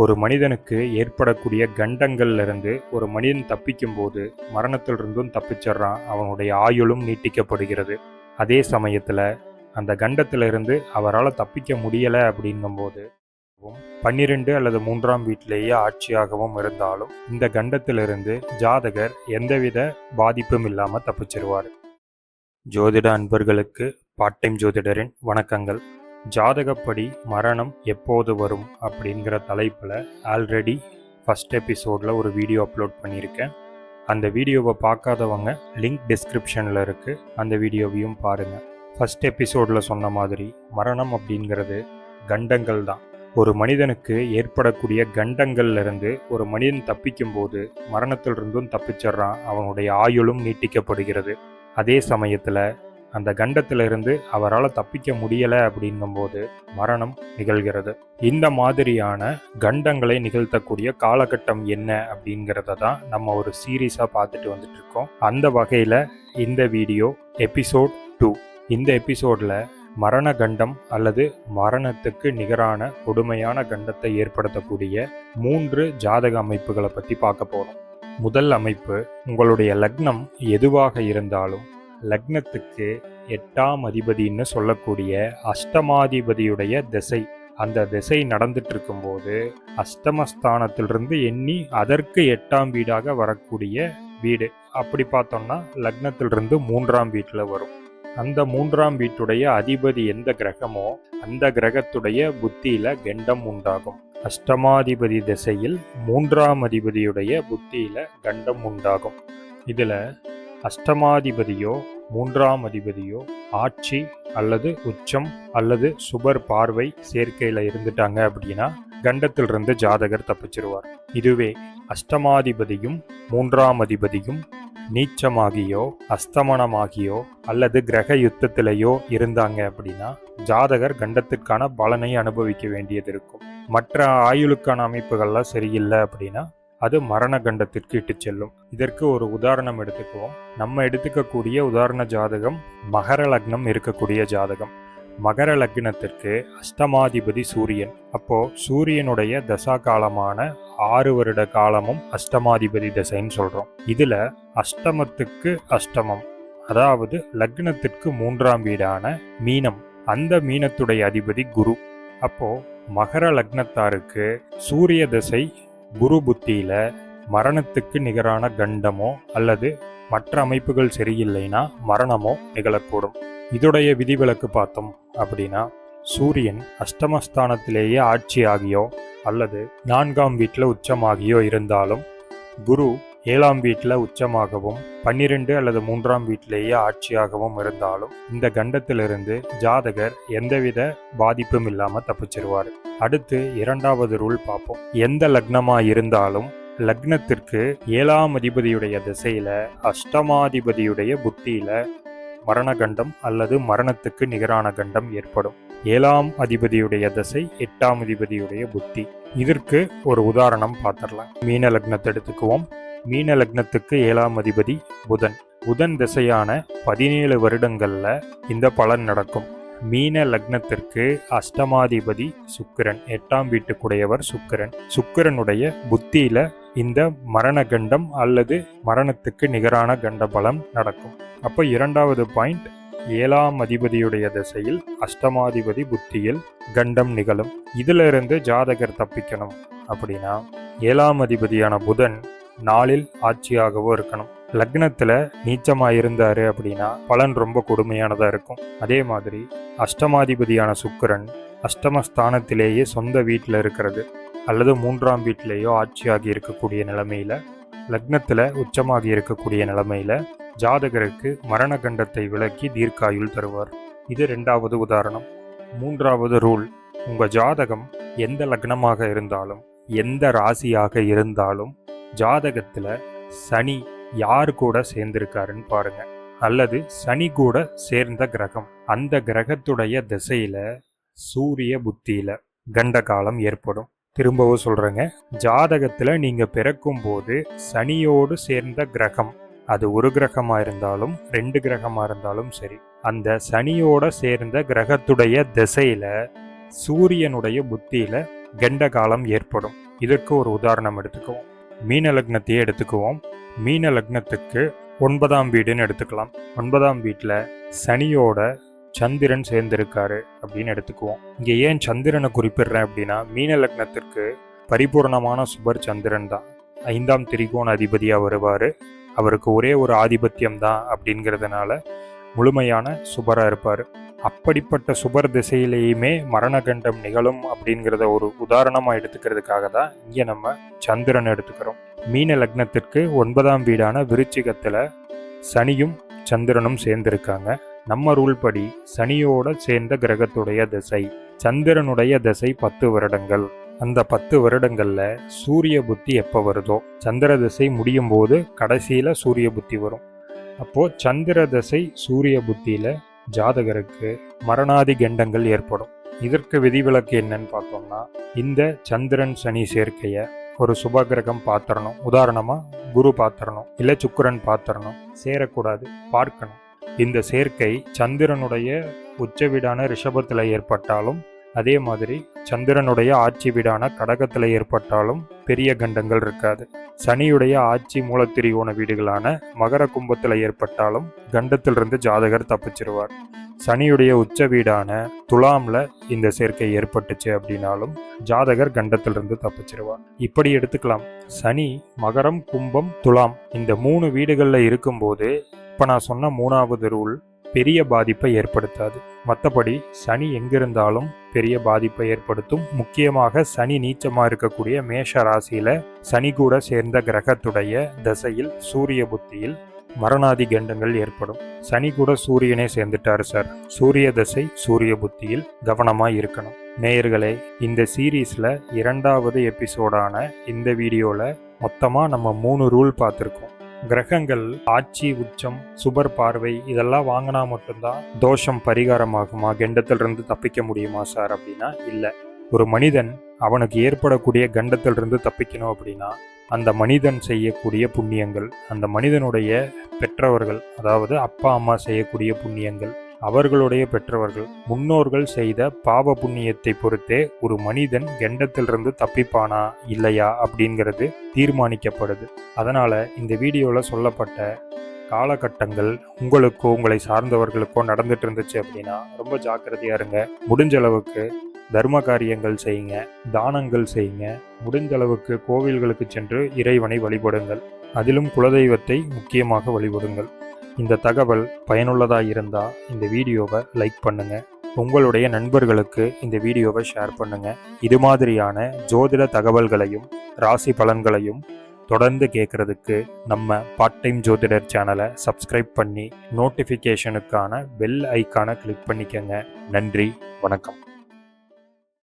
ஒரு மனிதனுக்கு ஏற்படக்கூடிய கண்டங்கள்லேருந்து ஒரு மனிதன் தப்பிக்கும் போது மரணத்திலிருந்தும் தப்பிச்சிடுறான் அவனுடைய ஆயுளும் நீட்டிக்கப்படுகிறது. அதே சமயத்தில் அந்த கண்டத்திலிருந்து அவரால் தப்பிக்க முடியலை அப்படிங்கும்போது பன்னிரெண்டு அல்லது மூன்றாம் வீட்டிலேயே ஆட்சியாகவும் இருந்தாலும் இந்த கண்டத்திலிருந்து ஜாதகர் எந்தவித பாதிப்பும் இல்லாமல் தப்பிச்சிருவார். ஜோதிட அன்பர்களுக்கு பார்ட் டைம் ஜோதிடரின் வணக்கங்கள். ஜாதகப்படி மரணம் எப்போது வரும் அப்படிங்கிற தலைப்பில் ஆல்ரெடி ஃபஸ்ட் எபிசோடில் ஒரு வீடியோ அப்லோட் பண்ணியிருக்கேன். அந்த வீடியோவை பார்க்காதவங்க லிங்க் டிஸ்கிரிப்ஷனில் இருக்குது அந்த வீடியோவையும் பாருங்கள் ஃபஸ்ட் எபிசோடில் சொன்ன மாதிரி மரணம் அப்படிங்கிறது கண்டங்கள் தான். ஒரு மனிதனுக்கு ஏற்படக்கூடிய கண்டங்கள்லேருந்து ஒரு மனிதன் தப்பிக்கும்போது மரணத்திலிருந்தும் தப்பிச்சிடுறான். அவனுடைய ஆயுளும் நீட்டிக்கப்படுகிறது. அதே சமயத்தில் அந்த கண்டத்திலிருந்து அவரால் தப்பிக்க முடியலை அப்படிங்கும்போது மரணம் நிகழ்கிறது. இந்த மாதிரியான கண்டங்களை நிகழ்த்தக்கூடிய காலகட்டம் என்ன அப்படிங்கிறத தான் நம்ம ஒரு சீரீஸாக பார்த்துட்டு வந்துட்டு இருக்கோம் அந்த வகையில் இந்த வீடியோ எபிசோட் டூ இந்த எபிசோடில் மரண கண்டம் அல்லது மரணத்துக்கு நிகரான கொடுமையான கண்டத்தை ஏற்படுத்தக்கூடிய மூன்று ஜாதக அமைப்புகளை பற்றி பார்க்க போகிறோம் முதல் அமைப்பு உங்களுடைய லக்னம் எதுவாக இருந்தாலும் லக்னத்துக்கு எட்டாம் அதிபதின்னு சொல்லக்கூடிய அஷ்டமாதிபதியுடைய திசை. அந்த திசை நடந்துட்டு இருக்கும்போது அஷ்டமஸ்தானத்திலிருந்து எண்ணி அதற்கு எட்டாம் வீடாக வரக்கூடிய வீடு. அப்படி பார்த்தோம்னா லக்னத்திலிருந்து மூன்றாம் வீட்டில் வரும். அந்த மூன்றாம் வீட்டுடைய அதிபதி எந்த கிரகமோ அந்த கிரகத்துடைய புத்தியில கண்டம் உண்டாகும். அஷ்டமாதிபதி திசையில் மூன்றாம் அதிபதியுடைய புத்தியில கண்டம் உண்டாகும். இதுல அஷ்டமாதிபதியோ மூன்றாம் அதிபதியோ ஆட்சி அல்லது உச்சம் அல்லது சுபர் பார்வை சேர்க்கையில் இருந்துட்டாங்க அப்படின்னா கண்டத்திலிருந்து ஜாதகர் தப்பிச்சிருவார். இதுவே அஷ்டமாதிபதியும் மூன்றாம் அதிபதியும் நீச்சமாகியோ அஸ்தமனமாகியோ அல்லது கிரக யுத்தத்திலேயோ இருந்தாங்க அப்படின்னா ஜாதகர் கண்டத்திற்கான பலனை அனுபவிக்க வேண்டியது இருக்கும். மற்ற ஆயுளுக்கான அமைப்புகள்லாம் சரியில்லை அப்படின்னா அது மரண கண்டத்திற்கு இட்டு செல்லும். இதற்கு ஒரு உதாரணம் எடுத்துக்குவோம். நம்ம எடுத்துக்கக்கூடிய உதாரண ஜாதகம் மகர லக்னம் இருக்கக்கூடிய ஜாதகம். மகர லக்னத்திற்கு அஷ்டமாதிபதி சூரியன். அப்போ சூரியனுடைய தசா காலமான ஆறு வருட காலமும் அஷ்டமாதிபதி தசைன்னு சொல்றோம். இதுல அஷ்டமத்துக்கு அஷ்டமம் அதாவது லக்னத்திற்கு மூன்றாம் வீடான மீனம். அந்த மீனத்துடைய அதிபதி குரு. அப்போ மகர லக்னத்தாருக்கு சூரிய தசை குரு புத்தியில் மரணத்துக்கு நிகரான கண்டமோ அல்லது மற்ற அமைப்புகள் சரியில்லைனா மரணமோ நிகழக்கூடும். இதுடைய விதிவிலக்கு பார்த்தோம் அப்படின்னா சூரியன் அஷ்டமஸ்தானத்திலேயே ஆட்சியாகியோ அல்லது நான்காம் வீட்டில் உச்சமாகியோ இருந்தாலும் குரு ஏழாம் வீட்டில் உச்சமாகவும் பன்னிரெண்டு அல்லது மூன்றாம் வீட்டிலேயே ஆட்சியாகவும் இருந்தாலும் இந்த கண்டத்திலிருந்து ஜாதகர் எந்தவித பாதிப்பும் இல்லாமல் தப்பிச்சிருவார். அடுத்து இரண்டாவது ரூல் பார்ப்போம். எந்த லக்னமாக இருந்தாலும் லக்னத்திற்கு ஏழாம் அதிபதியுடைய திசையில அஷ்டமாதிபதியுடைய புத்தியில மரணகண்டம் அல்லது மரணத்துக்கு நிகரான கண்டம் ஏற்படும். ஏழாம் அதிபதியுடைய தசை எட்டாம் அதிபதியுடைய புத்தி. இதற்கு ஒரு உதாரணம் பார்த்துடலாம். மீன லக்னத்தை எடுத்துக்குவோம். மீன லக்னத்துக்கு ஏழாம் அதிபதி புதன். புதன் திசையான பதினேழு வருடங்களில் இந்த பலன் நடக்கும். மீன லக்னத்திற்கு அஷ்டமாதிபதி சுக்கிரன் எட்டாம் வீட்டுக்குடையவர் சுக்கிரன். சுக்கிரனுடைய புத்தியில இந்த மரண கண்டம் அல்லது மரணத்துக்கு நிகரான கண்ட பலம் நடக்கும். அப்போ இரண்டாவது பாயிண்ட் ஏழாம் அதிபதியுடைய திசையில் அஷ்டமாதிபதி புத்தியில் கண்டம் நிகழும். இதுல இருந்து ஜாதகர் தப்பிக்கணும். அப்படின்னா ஏழாம் அதிபதியான புதன் நாளில் ஆட்சியாகவோ இருக்கணும். லக்னத்தில் நீச்சமாக இருந்தார் அப்படின்னா பலன் ரொம்ப கொடுமையானதாக இருக்கும். அதே மாதிரி அஷ்டமாதிபதியான சுக்கிரன் அஷ்டமஸ்தானத்திலேயே சொந்த வீட்டில் இருக்கிறது அல்லது மூன்றாம் வீட்டிலேயோ ஆட்சியாகி இருக்கக்கூடிய நிலைமையில் லக்னத்தில் உச்சமாகி இருக்கக்கூடிய நிலைமையில் ஜாதகருக்கு மரண கண்டத்தை விலக்கி தீர்க்காயுள் தருவார். இது ரெண்டாவது உதாரணம். மூன்றாவது ரூல். உங்கள் ஜாதகம் எந்த லக்னமாக இருந்தாலும் எந்த ராசியாக இருந்தாலும் ஜாதகத்தில் சனி யார் கூட சேர்ந்திருக்காருன்னு பாருங்க. அல்லது சனி கூட சேர்ந்த கிரகம். அந்த கிரகத்துடைய திசையில சூரிய புத்தியில கண்ட காலம் ஏற்படும். திரும்பவும் சொல்றேங்க. ஜாதகத்துல நீங்க பிறக்கும் போது சனியோடு சேர்ந்த கிரகம். அது ஒரு கிரகமா இருந்தாலும் ரெண்டு கிரகமா இருந்தாலும் சரி. அந்த சனியோட சேர்ந்த கிரகத்துடைய திசையில சூரியனுடைய புத்தியில கண்ட காலம் ஏற்படும். இதற்கு ஒரு உதாரணம் எடுத்துக்குவோம். மீன லக்னத்தையே எடுத்துக்குவோம். மீன லக்னத்துக்கு ஒன்பதாம் வீடுன்னு எடுத்துக்கலாம். ஒன்பதாம் வீட்டில் சனியோட சந்திரன் சேர்ந்திருக்காரு அப்படின்னு எடுத்துக்குவோம். இங்கே ஏன் சந்திரனை குறிப்பிடுறேன் அப்படின்னா மீன லக்னத்திற்கு பரிபூர்ணமான சுபர் சந்திரன் தான். ஐந்தாம் திரிகோண அதிபதியாக வருவார். அவருக்கு ஒரே ஒரு ஆதிபத்தியம் தான் அப்படிங்கிறதுனால முழுமையான சுபராக இருப்பார். அப்படிப்பட்ட சுபர் திசையிலேயுமே மரணகண்டம் நிகழும் அப்படிங்கிறத ஒரு உதாரணமாக எடுத்துக்கிறதுக்காக தான் இங்கே நம்ம சந்திரன் எடுத்துக்கிறோம். மீன லக்னத்திற்கு ஒன்பதாம் வீடான விருச்சிகத்தில் சனியும் சந்திரனும் சேர்ந்திருக்காங்க. நம்ம ரூல் படி சனியோட சேர்ந்த கிரகத்துடைய திசை சந்திரனுடைய திசை பத்து வருடங்கள். அந்த பத்து வருடங்களில் சூரிய புத்தி எப்போ வருதோ சந்திர திசை முடியும் போது கடைசியில் சூரிய புத்தி வரும். அப்போது சந்திர திசை சூரிய புத்தியில் ஜாதகருக்கு மரணாதி கண்டங்கள் ஏற்படும். இதற்கு விதிவிலக்கு என்னன்னு பார்த்தோம்னா இந்த சந்திரன் சனி சேர்க்கையை ஒரு சுபகிரகம் பாத்திரணும். உதாரணமா குரு பாத்திரணும் இல்லை சுக்கிரன் பாத்திரணும். சேரக்கூடாது பார்க்கணும். இந்த சேர்க்கை சந்திரனுடைய உச்ச வீடான ரிஷபத்தில் ஏற்பட்டாலும் அதே மாதிரி சந்திரனுடைய ஆட்சி வீடான கடகத்தில் ஏற்பட்டாலும் பெரிய கண்டங்கள் இருக்காது. சனியுடைய ஆட்சி மூலத்திரிகோண வீடுகளான மகர கும்பத்தில் ஏற்பட்டாலும் கண்டத்திலிருந்து ஜாதகர் தப்பிச்சிருவார். சனியுடைய உச்ச வீடான துலாம்ல இந்த சேர்க்கை ஏற்பட்டுச்சு அப்படின்னாலும் ஜாதகர் கண்டத்திலிருந்து தப்பிச்சிருவார். இப்படி எடுத்துக்கலாம். சனி மகரம் கும்பம் துலாம் இந்த மூணு வீடுகளில் இருக்கும்போது இப்போ நான் சொன்ன மூணாவது ரூல் பெரிய பாதிப்பை ஏற்படுத்தாது. மற்றபடி சனி எங்கிருந்தாலும் பெரிய பாதிப்பை ஏற்படுத்தும். முக்கியமாக சனி நீச்சமாக இருக்கக்கூடிய மேஷ ராசியில சனி கூட சேர்ந்த கிரகத்துடைய தசையில் சூரிய புத்தியில் மரணாதி கண்டங்கள் ஏற்படும். சனி கூட சூரியனே சேர்ந்துட்டாரு சார். சூரிய தசை சூரிய புத்தியில் கவனமாக இருக்கணும். நேயர்களே இந்த சீரீஸில் இரண்டாவது எபிசோடான இந்த வீடியோவில் மொத்தமாக நம்ம மூணு ரூல் பார்த்துருக்கோம். கிரகங்கள் ஆட்சி உச்சம் சுபர் பார்வை இதெல்லாம் வாங்கினா மட்டும்தான் தோஷம் பரிகாரமாகுமா? கெண்டத்திலிருந்து தப்பிக்க முடியுமா சார் அப்படின்னா இல்லை. ஒரு மனிதன் அவனுக்கு ஏற்படக்கூடிய கண்டத்திலிருந்து தப்பிக்கணும் அப்படின்னா அந்த மனிதன் செய்யக்கூடிய புண்ணியங்கள் அந்த மனிதனுடைய பெற்றவர்கள் அதாவது அப்பா அம்மா செய்யக்கூடிய புண்ணியங்கள் அவர்களுடைய பெற்றவர்கள். முன்னோர்கள் செய்த பாவ புண்ணியத்தை பொறுத்தே ஒரு மனிதன் கெண்டத்திலிருந்து தப்பிப்பானா இல்லையா அப்படிங்கிறது தீர்மானிக்கப்படுது. அதனால் இந்த வீடியோவில் சொல்லப்பட்ட காலகட்டங்கள் உங்களுக்கோ உங்களை சார்ந்தவர்களுக்கோ நடந்துட்டு இருந்துச்சு அப்படின்னா ரொம்ப ஜாக்கிரதையாக இருங்க. முடிஞ்ச அளவுக்கு தர்ம காரியங்கள் செய்யுங்க தானங்கள் செய்யுங்க. முடிஞ்ச அளவுக்கு கோவில்களுக்கு சென்று இறைவனை வழிபடுங்கள். அதிலும் குலதெய்வத்தை முக்கியமாக வழிபடுங்கள். இந்த தகவல் பயனுள்ளதாக இருந்தால் இந்த வீடியோவை லைக் பண்ணுங்கள் உங்களுடைய நண்பர்களுக்கு இந்த வீடியோவை ஷேர் பண்ணுங்கள் இது மாதிரியான ஜோதிட தகவல்களையும் ராசி பலன்களையும் தொடர்ந்து கேட்கறதுக்கு நம்ம பார்ட் டைம் ஜோதிடர் சேனலை சப்ஸ்கிரைப் பண்ணி நோட்டிஃபிகேஷனுக்கான பெல் ஐக்கானை கிளிக் பண்ணிக்கங்க. நன்றி வணக்கம்.